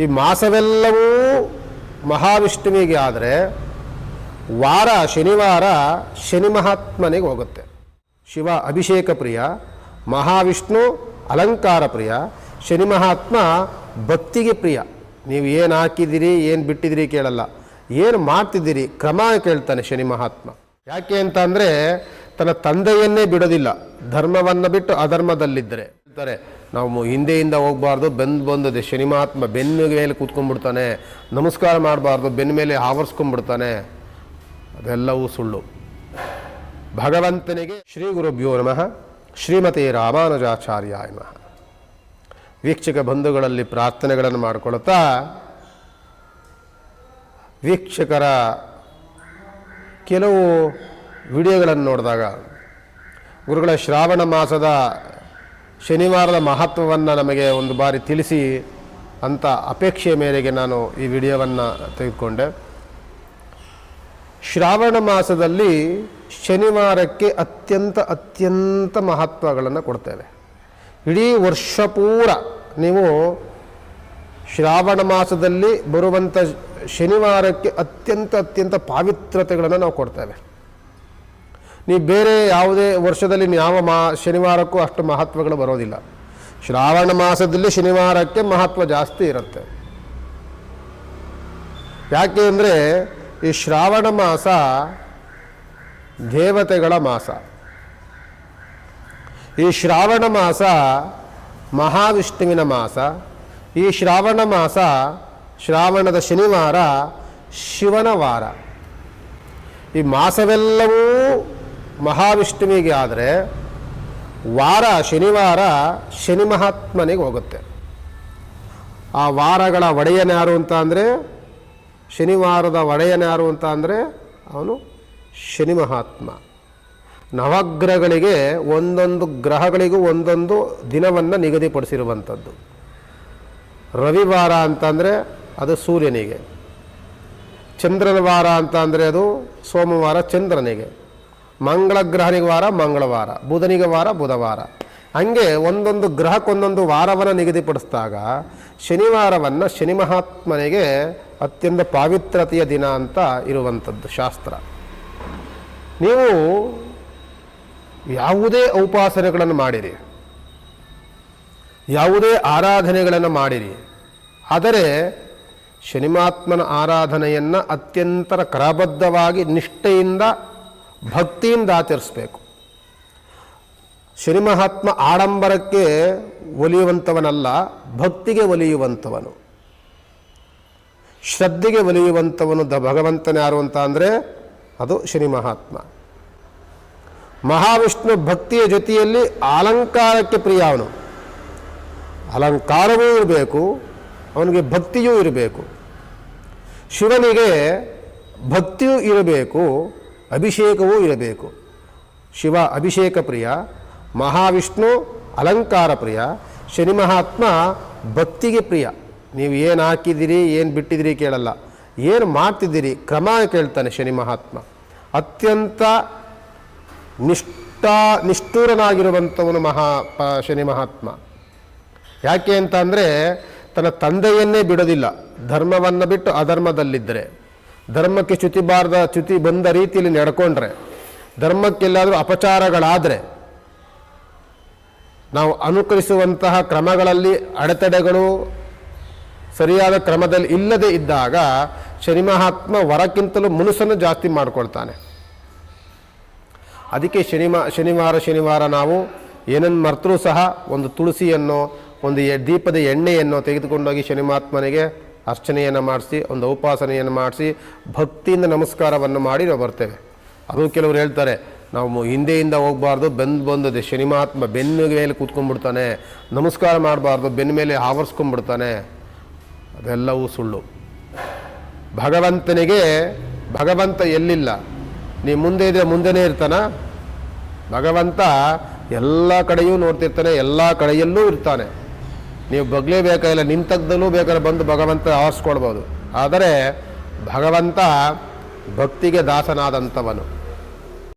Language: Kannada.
ಈ ಮಾಸವೆಲ್ಲವೂ ಮಹಾವಿಷ್ಣುವಿಗೆ ಆದರೆ ವಾರ, ಶನಿವಾರ ಶನಿ ಮಹಾತ್ಮನಿಗೆ ಹೋಗುತ್ತೆ. ಶಿವ ಅಭಿಷೇಕ ಪ್ರಿಯ, ಮಹಾವಿಷ್ಣು ಅಲಂಕಾರ ಪ್ರಿಯ, ಶನಿ ಮಹಾತ್ಮ ಭಕ್ತಿಗೆ ಪ್ರಿಯ. ನೀವು ಏನು ಹಾಕಿದ್ದೀರಿ, ಏನು ಬಿಟ್ಟಿದ್ದೀರಿ ಕೇಳಲ್ಲ. ಏನು ಮಾಡ್ತಿದ್ದೀರಿ, ಕ್ರಮ ಕೇಳ್ತಾನೆ ಶನಿ ಮಹಾತ್ಮ. ಯಾಕೆ ಅಂತ ಅಂದರೆ ತನ್ನ ತಂದೆಯನ್ನೇ ಬಿಡೋದಿಲ್ಲ. ಧರ್ಮವನ್ನು ಬಿಟ್ಟು ಅಧರ್ಮದಲ್ಲಿದ್ದರೆ. ಹೇಳ್ತಾರೆ ನಾವು ಹಿಂದೆಯಿಂದ ಹೋಗಬಾರ್ದು, ಬೆಂದು ಬಂದದೆ ಶನಿಮಾತ್ಮ ಬೆನ್ನ ಮೇಲೆ ಕೂತ್ಕೊಂಡ್ಬಿಡ್ತಾನೆ, ನಮಸ್ಕಾರ ಮಾಡಬಾರ್ದು, ಬೆನ್ನ ಮೇಲೆ ಆವರಿಸ್ಕೊಂಡ್ಬಿಡ್ತಾನೆ ಅದೆಲ್ಲವೂ ಸುಳ್ಳು. ಭಗವಂತನಿಗೆ ಶ್ರೀ ಗುರುಭ್ಯೋ ನಮಃ, ಶ್ರೀಮತಿ ರಾಮಾನುಜಾಚಾರ್ಯ ನಮಃ. ವೀಕ್ಷಕ ಬಂಧುಗಳಲ್ಲಿ ಪ್ರಾರ್ಥನೆಗಳನ್ನು ಮಾಡಿಕೊಳ್ತಾ, ವೀಕ್ಷಕರ ಕೆಲವು ವಿಡಿಯೋಗಳನ್ನು ನೋಡಿದಾಗ, ಗುರುಗಳ, ಶ್ರಾವಣ ಮಾಸದ ಶನಿವಾರದ ಮಹತ್ವವನ್ನು ನಮಗೆ ಒಂದು ಬಾರಿ ತಿಳಿಸಿ ಅಂತ ಅಪೇಕ್ಷೆಯ ಮೇರೆಗೆ ನಾನು ಈ ವಿಡಿಯೋವನ್ನು ತೆಗೆದುಕೊಂಡೆ. ಶ್ರಾವಣ ಮಾಸದಲ್ಲಿ ಶನಿವಾರಕ್ಕೆ ಅತ್ಯಂತ ಅತ್ಯಂತ ಮಹತ್ವಗಳನ್ನು ಕೊಡ್ತೇವೆ. ಇಡೀ ವರ್ಷ ಪೂರ ನೀವು ಶ್ರಾವಣ ಮಾಸದಲ್ಲಿ ಬರುವಂಥ ಶನಿವಾರಕ್ಕೆ ಅತ್ಯಂತ ಅತ್ಯಂತ ಪಾವಿತ್ರತೆಗಳನ್ನು ನಾವು ಕೊಡ್ತೇವೆ. ನೀವು ಬೇರೆ ಯಾವುದೇ ವರ್ಷದಲ್ಲಿ ಯಾವ ಮಾ, ಶನಿವಾರಕ್ಕೂ ಅಷ್ಟು ಮಹತ್ವಗಳು ಬರೋದಿಲ್ಲ. ಶ್ರಾವಣ ಮಾಸದಲ್ಲಿ ಶನಿವಾರಕ್ಕೆ ಮಹತ್ವ ಜಾಸ್ತಿ ಇರುತ್ತೆ. ಯಾಕೆ ಅಂದರೆ ಈ ಶ್ರಾವಣ ಮಾಸ ದೇವತೆಗಳ ಮಾಸ. ಈ ಶ್ರಾವಣ ಮಾಸ ಮಹಾವಿಷ್ಣುವಿನ ಮಾಸ. ಈ ಶ್ರಾವಣ ಮಾಸ ಶ್ರಾವಣದ ಶನಿವಾರ ಶಿವನ ವಾರ. ಈ ಮಾಸವೆಲ್ಲವೂ ಮಹಾವಿಷ್ಣುವಿಗೆ ಆದರೆ ವಾರ, ಶನಿವಾರ ಶನಿ ಮಹಾತ್ಮನಿಗೆ ಹೋಗುತ್ತೆ. ಆ ವಾರಗಳ ಒಡೆಯನ್ಯಾರು ಅಂತ ಅಂದರೆ, ಶನಿವಾರದ ಒಡೆಯನ್ಯಾರು ಅಂತ ಅಂದರೆ, ಅವನು ಶನಿ ಮಹಾತ್ಮ. ನವಗ್ರಹಗಳಿಗೆ ಒಂದೊಂದು ಗ್ರಹಗಳಿಗೂ ಒಂದೊಂದು ದಿನವನ್ನು ನಿಗದಿಪಡಿಸಿರುವಂಥದ್ದು. ರವಿವಾರ ಅಂತಂದರೆ ಅದು ಸೂರ್ಯನಿಗೆ. ಚಂದ್ರನ ವಾರ ಅಂತ ಅಂದರೆ ಅದು ಸೋಮವಾರ ಚಂದ್ರನಿಗೆ. ಮಂಗಳ ಗ್ರಹನಿಗೆ ವಾರ ಮಂಗಳವಾರ ಬುಧನಿಗೆ ವಾರ ಬುಧವಾರ ಹಂಗೆ ಒಂದೊಂದು ಗ್ರಹಕ್ಕೊಂದೊಂದು ವಾರವನ್ನು ನಿಗದಿಪಡಿಸಿದಾಗ ಶನಿವಾರವನ್ನು ಶನಿ ಮಹಾತ್ಮನಿಗೆ ಅತ್ಯಂತ ಪಾವಿತ್ರತೆಯ ದಿನ ಅಂತ ಇರುವಂಥದ್ದು ಶಾಸ್ತ್ರ. ನೀವು ಯಾವುದೇ ಉಪಾಸನೆಗಳನ್ನು ಮಾಡಿರಿ, ಯಾವುದೇ ಆರಾಧನೆಗಳನ್ನು ಮಾಡಿರಿ, ಆದರೆ ಶನಿಮಾತ್ಮನ ಆರಾಧನೆಯನ್ನು ಅತ್ಯಂತ ಕ್ರಮಬದ್ಧವಾಗಿ ನಿಷ್ಠೆಯಿಂದ ಭಕ್ತಿಯಿಂದ ಆಚರಿಸಬೇಕು. ಶ್ರೀಮಹಾತ್ಮ ಮಹಾತ್ಮ ಆಡಂಬರಕ್ಕೆ ಒಲಿಯುವಂಥವನಲ್ಲ, ಭಕ್ತಿಗೆ ಒಲಿಯುವಂಥವನು. ಶ್ರದ್ಧೆಗೆ ಒಲಿಯುವಂಥವನು ದ ಭಗವಂತನ ಯಾರು ಅಂತ ಅಂದರೆ ಅದು ಶ್ರೀಮಹಾತ್ಮ. ಮಹಾತ್ಮ ಮಹಾವಿಷ್ಣು ಭಕ್ತಿಯ ಜೊತೆಯಲ್ಲಿ ಅಲಂಕಾರಕ್ಕೆ ಪ್ರಿಯ ಅವನು. ಅಲಂಕಾರವೂ ಇರಬೇಕು, ಅವನಿಗೆ ಭಕ್ತಿಯೂ ಇರಬೇಕು. ಶಿವನಿಗೆ ಭಕ್ತಿಯೂ ಇರಬೇಕು ಅಭಿಷೇಕವೂ ಇರಬೇಕು. ಶಿವ ಅಭಿಷೇಕ ಪ್ರಿಯ, ಮಹಾವಿಷ್ಣು ಅಲಂಕಾರ ಪ್ರಿಯ, ಶನಿ ಮಹಾತ್ಮ ಭಕ್ತಿಗೆ ಪ್ರಿಯ. ನೀವು ಏನು ಹಾಕಿದ್ದೀರಿ, ಏನು ಬಿಟ್ಟಿದ್ದೀರಿ ಕೇಳಲ್ಲ. ಏನು ಮಾಡ್ತಿದ್ದೀರಿ, ಕ್ರಮ ಕೇಳ್ತಾನೆ ಶನಿ ಮಹಾತ್ಮ. ಅತ್ಯಂತ ನಿಷ್ಠಾ, ನಿಷ್ಠೂರನಾಗಿರುವಂಥವನು ಮಹಾ, ಪ, ಶನಿ ಮಹಾತ್ಮ. ಯಾಕೆ ಅಂತ ಅಂದರೆ ತನ್ನ ತಂದೆಯನ್ನೇ ಬಿಡೋದಿಲ್ಲ. ಧರ್ಮವನ್ನು ಬಿಟ್ಟು ಅಧರ್ಮದಲ್ಲಿದ್ದರೆ. ಧರ್ಮಕ್ಕೆ ಚ್ಯುತಿ ಬಾರದ ಚ್ಯುತಿ ಬಂದ ರೀತಿಯಲ್ಲಿ ನಡ್ಕೊಂಡ್ರೆ, ಧರ್ಮಕ್ಕೆಲ್ಲಾದರೂ ಅಪಚಾರಗಳಾದರೆ, ನಾವು ಅನುಕರಿಸುವಂತಹ ಕ್ರಮಗಳಲ್ಲಿ ಅಡೆತಡೆಗಳು ಸರಿಯಾದ ಕ್ರಮದಲ್ಲಿ ಇಲ್ಲದೆ ಇದ್ದಾಗ ಶನಿ ಮಹಾತ್ಮ ವರಕ್ಕಿಂತಲೂ ಮನಸ್ಸನ್ನು ಜಾಸ್ತಿ ಮಾಡ್ಕೊಳ್ತಾನೆ. ಅದಕ್ಕೆ ಶನಿಮ, ಶನಿವಾರ ಶನಿವಾರ ನಾವು ಏನನ್ನು ಮರ್ತರೂ ಸಹ ಒಂದು ತುಳಸಿಯನ್ನು, ಒಂದು ದೀಪದ ಎಣ್ಣೆಯನ್ನು ತೆಗೆದುಕೊಂಡೋಗಿ ಶನಿಮಾತ್ಮನಿಗೆ ಅರ್ಚನೆಯನ್ನು ಮಾಡಿಸಿ, ಒಂದು ಉಪಾಸನೆಯನ್ನು ಮಾಡಿಸಿ, ಭಕ್ತಿಯಿಂದ ನಮಸ್ಕಾರವನ್ನು ಮಾಡಿ ನಾವು ಬರ್ತೇವೆ. ಅದು ಕೆಲವರು ಹೇಳ್ತಾರೆ, ನಾವು ಹಿಂದೆಯಿಂದ ಹೋಗಬಾರ್ದು, ಬೆಂದು ಬಂದದೆ, ಶನಿಮಾತ್ಮ ಬೆನ್ನ ಮೇಲೆ ಕೂತ್ಕೊಂಡ್ಬಿಡ್ತಾನೆ, ನಮಸ್ಕಾರ ಮಾಡಬಾರ್ದು, ಬೆನ್ನ ಮೇಲೆ ಆವರಿಸ್ಕೊಂಡ್ಬಿಡ್ತಾನೆ ಅದೆಲ್ಲವೂ ಸುಳ್ಳು. ಭಗವಂತನಿಗೆ, ಭಗವಂತ ಎಲ್ಲಿಲ್ಲ? ನೀ ಮುಂದೆ ಇದ್ರೆ ಮುಂದೆನೇ ಇರ್ತಾನ? ಭಗವಂತ ಎಲ್ಲ ಕಡೆಯೂ ನೋಡ್ತಿರ್ತಾನೆ, ಎಲ್ಲ ಕಡೆಯಲ್ಲೂ ಇರ್ತಾನೆ. ನೀವು ಬಗ್ಲೇಬೇಕಾಗಿಲ್ಲ ನಿಂತದ್ದಲ್ಲೂ ಬೇಕಾದ್ರೆ ಬಂದು ಭಗವಂತ ಆರಿಸ್ಕೊಳ್ಬೋದು ಆದರೆ ಭಗವಂತ ಭಕ್ತಿಗೆ ದಾಸನಾದಂಥವನು.